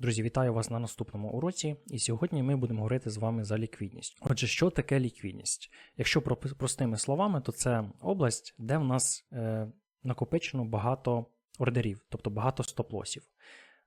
Друзі, вітаю вас на наступному уроці, і сьогодні ми будемо говорити з вами за ліквідність. Отже, що таке ліквідність? Якщо про- простими словами, то це область, де в нас е, накопичено багато ордерів, тобто багато стоп-лосів.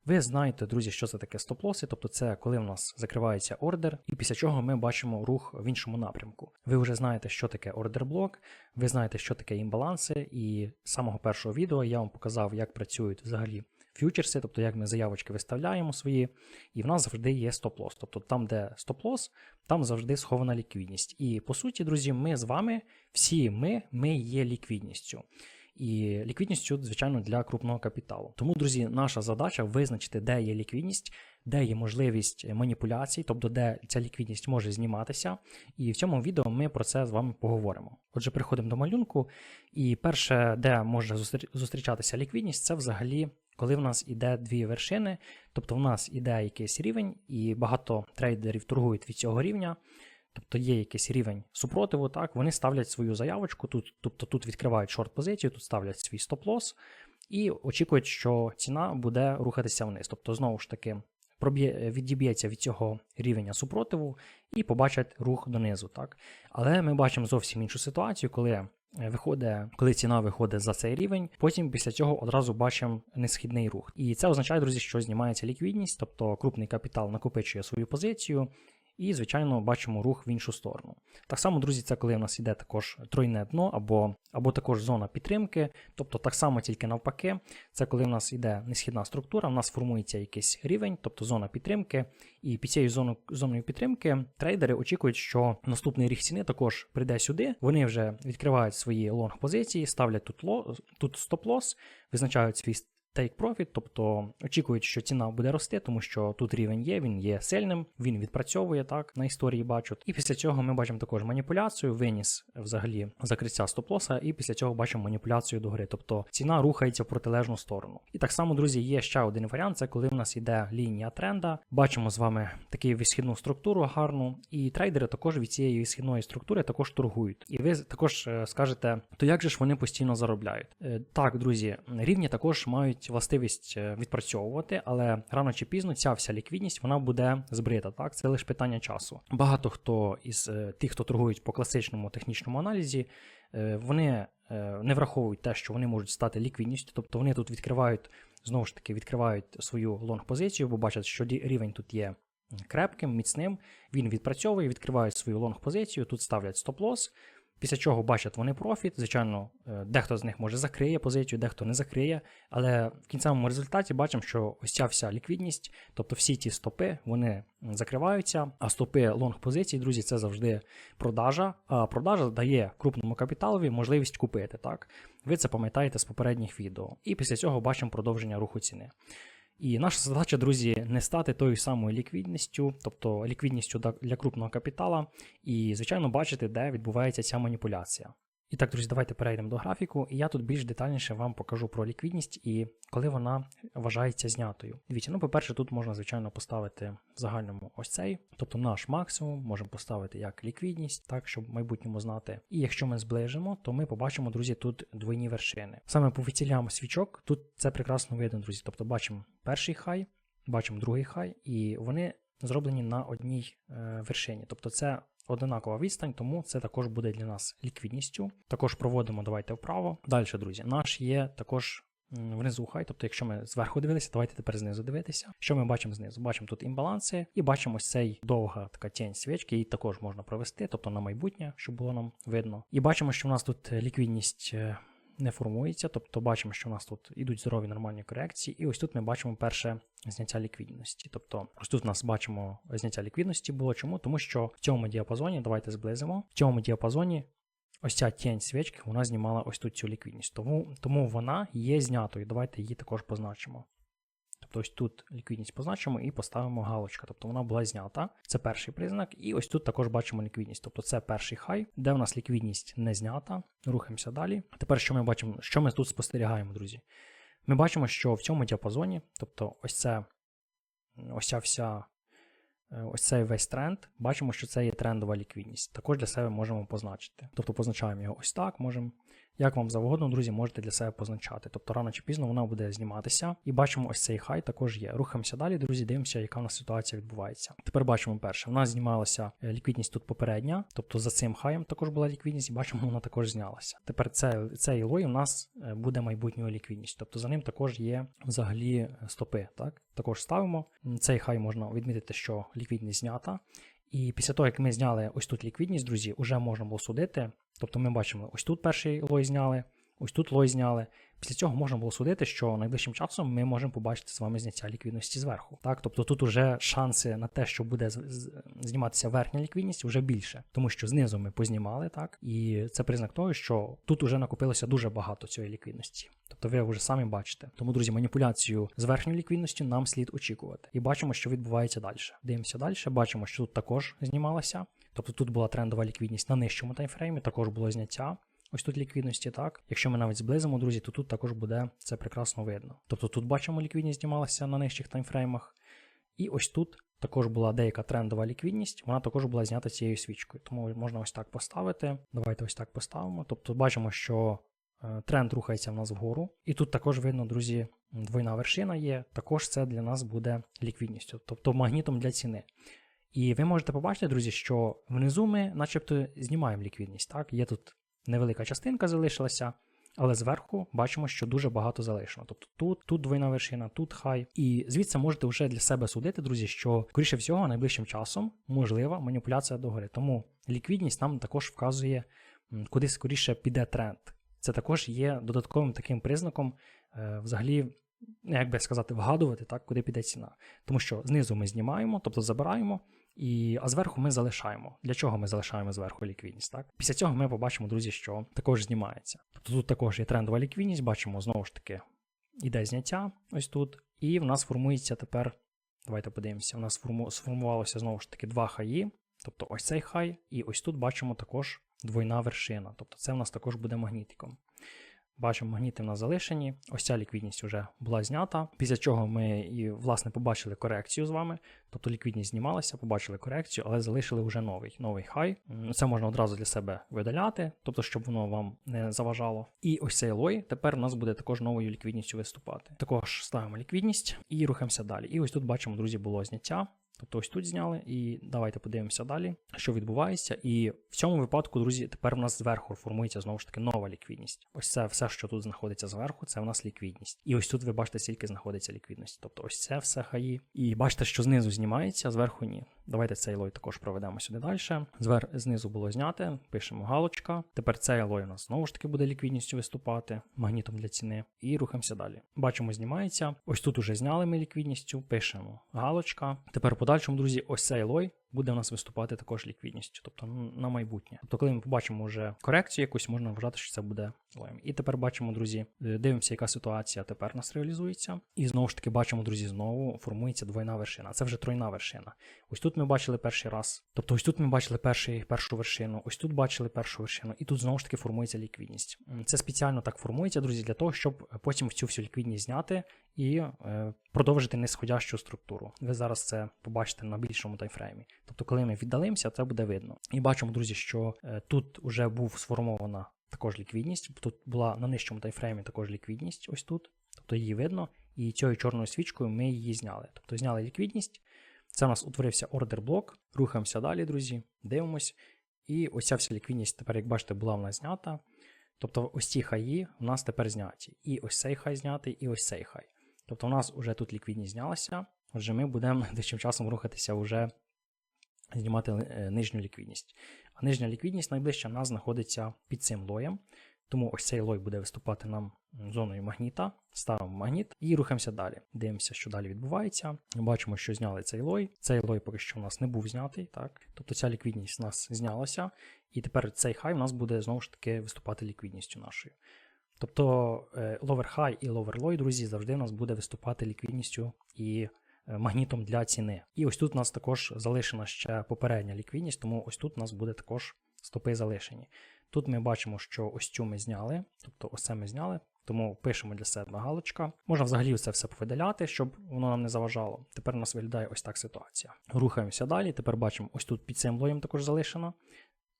Ви знаєте, друзі, що це таке стоп-лоси, тобто це коли в нас закривається ордер, і після чого ми бачимо рух в іншому напрямку. Ви вже знаєте, що таке ордер-блок, ви знаєте, що таке імбаланси, і з самого першого відео я вам показав, як працюють взагалі фьючерси, тобто як ми заявочки виставляємо свої, і в нас завжди є стоп-лос. Тобто там, де стоп-лос, там завжди схована ліквідність. І по суті, друзі, ми з вами, всі ми, ми є ліквідністю. І ліквідністю, звичайно, для крупного капіталу. Тому, друзі, наша задача визначити, де є ліквідність, де є можливість маніпуляцій, тобто де ця ліквідність може зніматися. І в цьому відео ми про це з вами поговоримо. Отже, переходимо до малюнку. І перше, де може зустрічатися ліквідність, це взагалі. Коли в нас іде дві вершини, тобто в нас іде якийсь рівень, і багато трейдерів торгують від цього рівня, тобто є якийсь рівень супротиву, так, вони ставлять свою заявочку, тут, тобто тут відкривають шорт-позицію, тут ставлять свій стоп-лос і очікують, що ціна буде рухатися вниз. Тобто, знову ж таки, відіб'ється від цього рівня супротиву і побачать рух донизу. Так? Але ми бачимо зовсім іншу ситуацію, коли виходить, коли ціна виходить за цей рівень, потім після цього одразу бачимо несхідний рух. І це означає, друзі, що знімається ліквідність, тобто крупний капітал накопичує свою позицію. І, звичайно, бачимо рух в іншу сторону. Так само, друзі, це коли в нас іде також тройне дно або, або також зона підтримки. Тобто так само тільки навпаки, це коли в нас іде несхідна структура, в нас формується якийсь рівень, тобто зона підтримки. І під цією зоною, зоною підтримки трейдери очікують, що наступний ріг ціни також прийде сюди. Вони вже відкривають свої лонг позиції, ставлять тут, тут стоп-лос, визначають свій Take profit, тобто очікують, що ціна буде рости, тому що тут рівень є, він є сильним, він відпрацьовує так на історії бачу. І після цього ми бачимо також маніпуляцію, виніс взагалі закриття стоп-лоса, і після цього бачимо маніпуляцію догори. Тобто ціна рухається в протилежну сторону. І так само, друзі, є ще один варіант: це коли в нас іде лінія тренда. Бачимо з вами таку висхідну структуру гарну, і трейдери також від цієї висхідної структури також торгують. І ви також е, скажете, то як же ж вони постійно заробляють? Е, Так, друзі, рівні також мають властивість е, відпрацьовувати, але рано чи пізно ця вся ліквідність вона буде збрита. Так, це лише питання часу. Багато хто із е, тих, хто торгують по класичному технічному аналізі, е, вони не враховують те, що вони можуть стати ліквідністю, тобто вони тут відкривають знову ж таки відкривають свою лонг позицію, бо бачать, що рі- рівень тут є крепким, міцним. Він відпрацьовує, відкривають свою лонг позицію, тут ставлять стоп-лос. Після чого бачать вони профіт. Звичайно, е, дехто з них може закриє позицію, дехто не закриє. Але в кінцевому результаті бачимо, що ось ця вся ліквідність, тобто всі ті стопи, вони закриваються. А стопи лонг позицій, друзі, це завжди продажа. А продажа дає крупному капіталові можливість купити. Так, ви це пам'ятаєте з попередніх відео. І після цього бачимо продовження руху ціни. І наша задача, друзі, не стати тою самою ліквідністю, тобто ліквідністю для крупного капітала, і, звичайно, бачити, де відбувається ця маніпуляція. І так, друзі, давайте перейдемо до графіку, і я тут більш детальніше вам покажу про ліквідність і коли вона вважається знятою. Дивіться, ну, по-перше, тут можна, звичайно, поставити в загальному ось цей, тобто наш максимум, можемо поставити як ліквідність, так, щоб в майбутньому знати. І якщо ми зближимо, то ми побачимо, друзі, тут двойні вершини. Саме по фітілям свічок тут це прекрасно видно, друзі. Тобто бачимо перший хай, бачимо другий хай, і вони зроблені на одній е, вершині. Тобто це одинакова відстань, тому це також буде для нас ліквідністю. Також проводимо, давайте вправо. Далі, друзі, наш є також. Внизу хай, тобто, якщо ми зверху дивилися, давайте тепер знизу дивитися. Що ми бачимо знизу? Бачимо тут імбаланси, і бачимо цей довга така тінь свічки, її також можна провести, тобто на майбутнє, щоб було нам видно. І бачимо, що в нас тут ліквідність е, не формується, тобто бачимо, що в нас тут ідуть здорові нормальні корекції, і ось тут ми бачимо перше зняття ліквідності. Тобто, ось тут у нас бачимо зняття ліквідності було. Чому? Тому що в цьому діапазоні, давайте зблизимо, в цьому діапазоні ось ця тінь свічки вона знімала ось тут цю ліквідність. Тому, тому вона є знятою. Давайте її також позначимо. Тобто тут ліквідність позначимо і поставимо галочка. Тобто вона була знята. Це перший признак. І ось тут також бачимо ліквідність. Тобто це перший хай, де в нас ліквідність не знята. Рухаємося далі. Тепер що ми бачимо? Що ми тут спостерігаємо, друзі? Ми бачимо, що в цьому діапазоні, тобто ось це ось ця вся. е, Ось цей весь тренд, бачимо, що це є трендова ліквідність. Також для себе можемо позначити. Тобто позначаємо його ось так, можемо як вам завгодно, друзі, можете для себе позначати. Тобто рано чи пізно вона буде зніматися. І бачимо, ось цей хай також є. Рухаємося далі, друзі, дивимося, яка в нас ситуація відбувається. Тепер бачимо перше. У нас знімалася е, ліквідність тут попередня, тобто за цим хаєм також була ліквідність, і бачимо, вона також знялася. Тепер це, цей лой у нас е, буде майбутньою ліквідність. Тобто за ним також є взагалі е, стопи. Так? Також ставимо. Цей хай можна відмітити, що ліквідність знята. І після того, як ми зняли ось тут ліквідність, друзі, вже можна було судити. Тобто ми бачимо, ось тут перший лой зняли, ось тут лой зняли. Після цього можна було судити, що найближчим часом ми можемо побачити з вами зняття ліквідності зверху. Так, тобто тут уже шанси на те, що буде зніматися верхня ліквідність, вже більше, тому що знизу ми познімали, так, і це признак того, що тут уже накопилося дуже багато цієї ліквідності. Тобто ви вже самі бачите. Тому, друзі, маніпуляцію з верхньою ліквідністю нам слід очікувати. І бачимо, що відбувається далі. Дивимося далі, бачимо, що тут також знімалося. Тобто тут була трендова ліквідність на нижчому таймфреймі, також було зняття. Ось тут ліквідності, так. Якщо ми навіть зблизимо, друзі, то тут також буде це прекрасно видно. Тобто тут бачимо, ліквідність знімалася на нижчих таймфреймах. І ось тут також була деяка трендова ліквідність, вона також була знята цією свічкою. Тому можна ось так поставити. Давайте ось так поставимо. Тобто бачимо, що е, тренд рухається в нас вгору. І тут також видно, друзі, двойна вершина є. Також це для нас буде ліквідністю, тобто магнітом для ціни. І ви можете побачити, друзі, що внизу ми начебто знімаємо ліквідність. Так, є тут невелика частинка залишилася, але зверху бачимо, що дуже багато залишено. Тобто тут, тут двойна вершина, тут хай. І звідси можете вже для себе судити, друзі, що, скоріше всього, найближчим часом можлива маніпуляція догори. Тому ліквідність нам також вказує, куди скоріше піде тренд. Це також є додатковим таким признаком, е, взагалі, ну, як би сказати, вгадувати, так, куди піде ціна. Тому що знизу ми знімаємо, тобто забираємо. І, а зверху ми залишаємо. Для чого ми залишаємо зверху ліквідність? Так? Після цього ми побачимо, друзі, що також знімається. Тобто тут також є трендова ліквідність, бачимо знову ж таки, іде зняття ось тут, і в нас формується тепер. Давайте подивимося, у нас сформу, сформувалося знову ж таки два хаї. Тобто ось цей хай, і ось тут бачимо також двойна вершина. Тобто це в нас також буде магнітиком. Бачимо, магніти в нас залишені. Ось ця ліквідність вже була знята. Після чого ми і власне побачили корекцію з вами. Тобто ліквідність знімалася, побачили корекцію, але залишили вже новий новий хай. Це можна одразу для себе видаляти, тобто, щоб воно вам не заважало. І ось цей лой тепер у нас буде також новою ліквідністю виступати. Також ставимо ліквідність і рухаємося далі. І ось тут бачимо, друзі, було зняття. Тобто ось тут зняли, і давайте подивимося далі, що відбувається. І в цьому випадку, друзі, тепер у нас зверху формується знову ж таки нова ліквідність. Ось це все, що тут знаходиться зверху, це у нас ліквідність. І ось тут ви бачите, скільки знаходиться ліквідності. Тобто ось це все хаї. І бачите, що знизу знімається, а зверху ні. Давайте цей лой також проведемо сюди далі. Звер... Знизу було зняте, пишемо галочка. Тепер цей лой у нас знову ж таки буде ліквідністю виступати, магнітом для ціни. І рухаємося далі. Бачимо, знімається. Ось тут уже зняли ми ліквідністю, пишемо галочка. Тепер в подальшому, друзі, ось цей лой буде у нас виступати також ліквідністю, тобто на майбутнє. Тобто, коли ми побачимо вже корекцію якусь, можна вважати, що це буде лоєм. І тепер бачимо, друзі, е, дивимося, яка ситуація тепер у нас реалізується. І знову ж таки бачимо, друзі, знову формується двойна вершина. Це вже тройна вершина. Ось тут ми бачили перший раз. Тобто, ось тут ми бачили перший, першу вершину, ось тут бачили першу вершину, і тут знову ж таки формується ліквідність. Це спеціально так формується, друзі, для того, щоб потім цю всю ліквідність зняти і е, продовжити нисходящу структуру. Ви зараз це побачите на більшому таймфреймі. Тобто, коли ми віддалимося, це буде видно. І бачимо, друзі, що е, тут вже був сформована також ліквідність. Тут була на нижчому таймфреймі також ліквідність, ось тут. Тобто її видно. І цією чорною свічкою ми її зняли. Тобто зняли ліквідність. Це у нас утворився ордер блок. Рухаємося далі, друзі, дивимось. І ось ця вся ліквідність тепер, як бачите, була в нас знята. Тобто ось ці хаї у нас тепер зняті. І ось цей хай знятий, і ось цей хай. Тобто у нас вже тут ліквідність знялася. Отже, ми будемо найближчим часом рухатися вже знімати е, нижню ліквідність. А нижня ліквідність найближча в нас знаходиться під цим лоєм. Тому ось цей лой буде виступати нам зоною магніта. Ставимо магніт і рухаємося далі. Дивимося, що далі відбувається. Бачимо, що зняли цей лой. Цей лой поки що у нас не був знятий. Так? Тобто ця ліквідність у нас знялася. І тепер цей хай у нас буде знову ж таки виступати ліквідністю нашою. Тобто е, lower high і lower low, друзі, завжди у нас буде виступати ліквідністю і магнітом для ціни. І ось тут у нас також залишена ще попередня ліквідність, тому ось тут у нас буде також стопи залишені. Тут ми бачимо, що ось цю ми зняли, тобто ось це ми зняли, тому пишемо для себе галочка. Можна взагалі це все повидаляти, щоб воно нам не заважало. Тепер у нас виглядає ось так ситуація. Рухаємося далі. Тепер бачимо, ось тут під цим лоєм також залишено.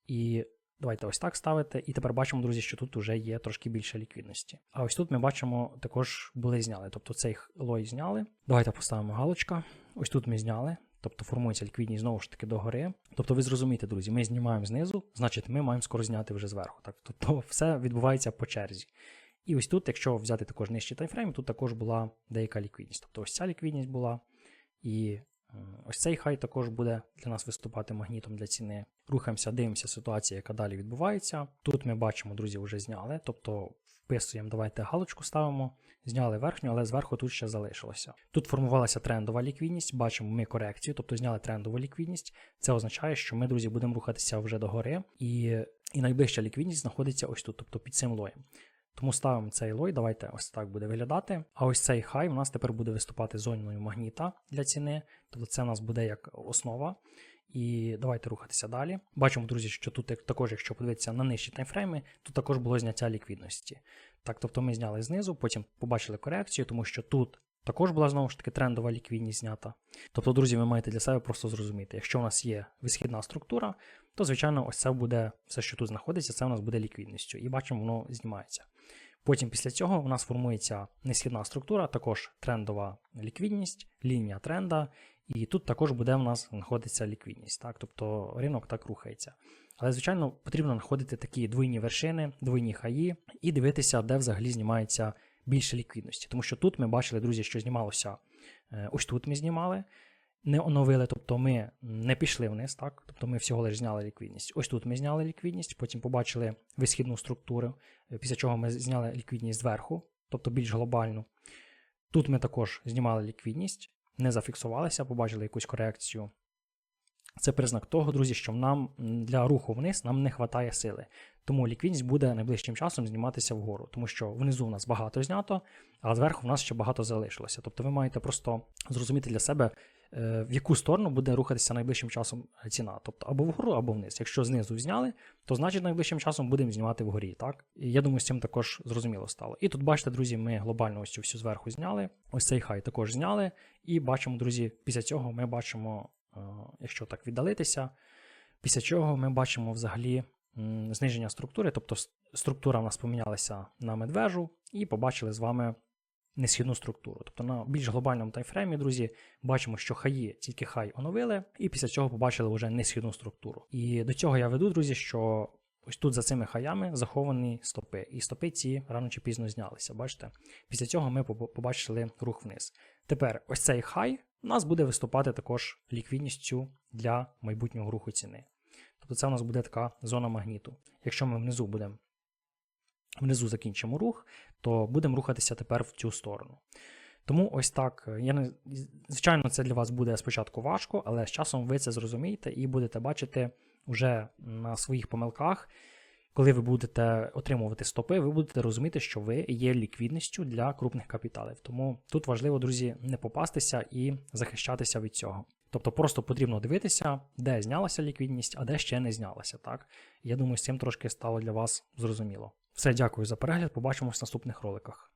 І Давайте ось так ставити. І тепер бачимо, друзі, що тут вже є трошки більше ліквідності. А ось тут ми бачимо, також були зняли. Тобто цей лой зняли. Давайте поставимо галочка. Ось тут ми зняли. Тобто формується ліквідність знову ж таки догори. Тобто, ви зрозумієте, друзі, ми знімаємо знизу, значить, ми маємо скоро зняти вже зверху. Так? Тобто, все відбувається по черзі. І ось тут, якщо взяти також нижчий таймфрейм, тут також була деяка ліквідність. Тобто ось ця ліквідність була, і ось цей хай також буде для нас виступати магнітом для ціни. Рухаємося, дивимося ситуацію, яка далі відбувається. Тут ми бачимо, друзі, вже зняли. Тобто вписуємо, давайте галочку ставимо. Зняли верхню, але зверху тут ще залишилося. Тут формувалася трендова ліквідність, бачимо ми корекцію, тобто зняли трендову ліквідність. Це означає, що ми, друзі, будемо рухатися вже догори, і, і найближча ліквідність знаходиться ось тут, тобто під цим лоєм. Тому ставимо цей лой, давайте ось так буде виглядати. А ось цей хай у нас тепер буде виступати зоною магніта для ціни. Тобто це у нас буде як основа. І давайте рухатися далі. Бачимо, друзі, що тут також, якщо подивитися на нижчі таймфрейми, тут також було зняття ліквідності. Так, тобто ми зняли знизу, потім побачили корекцію, тому що тут також була знову ж таки трендова ліквідність знята. Тобто, друзі, ви маєте для себе просто зрозуміти, якщо у нас є висхідна структура, то звичайно ось це буде все, що тут знаходиться, це у нас буде ліквідністю. І бачимо, воно знімається. Потім після цього у нас формується несхідна структура, також трендова ліквідність, лінія тренда, і тут також буде у нас знаходитися ліквідність. Так? Тобто ринок так рухається. Але, звичайно, потрібно знаходити такі двойні вершини, двойні хаї і дивитися, де взагалі знімається більше ліквідності. Тому що тут ми бачили, друзі, що знімалося е, ось тут ми знімали, не оновили, тобто ми не пішли вниз, так? Тобто ми всього лише зняли ліквідність. Ось тут ми зняли ліквідність, потім побачили висхідну структуру, е, після чого ми зняли ліквідність зверху, тобто більш глобальну. Тут ми також знімали ліквідність, не зафіксувалися, побачили якусь корекцію. Це признак того, друзі, що нам для руху вниз нам не вистачає сили. Тому ліквідність буде найближчим часом зніматися вгору, тому що внизу в нас багато знято, а зверху в нас ще багато залишилося. Тобто ви маєте просто зрозуміти для себе, е, в яку сторону буде рухатися найближчим часом ціна. Тобто або вгору, або вниз. Якщо знизу зняли, то значить найближчим часом будемо знімати вгорі. Так? І я думаю, з цим також зрозуміло стало. І тут, бачите, друзі, ми глобально ось цю всю зверху зняли. Ось цей хай також зняли. І бачимо, друзі, після цього ми бачимо. Е, якщо так віддалитися, після чого ми бачимо взагалі зниження структури, тобто структура в нас помінялася на медвежу, і побачили з вами несхідну структуру. Тобто на більш глобальному таймфреймі, друзі, бачимо, що хаї тільки хай оновили, і після цього побачили вже несхідну структуру. І до цього я веду, друзі, що. Ось тут за цими хаями заховані стопи, і стопи ці рано чи пізно знялися. Бачите? Після цього ми побачили рух вниз. Тепер ось цей хай у нас буде виступати також ліквідністю для майбутнього руху ціни. Тобто це у нас буде така зона магніту. Якщо ми внизу будемо внизу закінчимо рух, то будемо рухатися тепер в цю сторону. Тому ось так. Я не, Звичайно, це для вас буде спочатку важко, але з часом ви це зрозумієте і будете бачити вже на своїх помилках, коли ви будете отримувати стопи, ви будете розуміти, що ви є ліквідністю для крупних капіталів. Тому тут важливо, друзі, не попастися і захищатися від цього. Тобто просто потрібно дивитися, де знялася ліквідність, а де ще не знялася. Так? Я думаю, з цим трошки стало для вас зрозуміло. Все, дякую за перегляд. Побачимось в наступних роликах.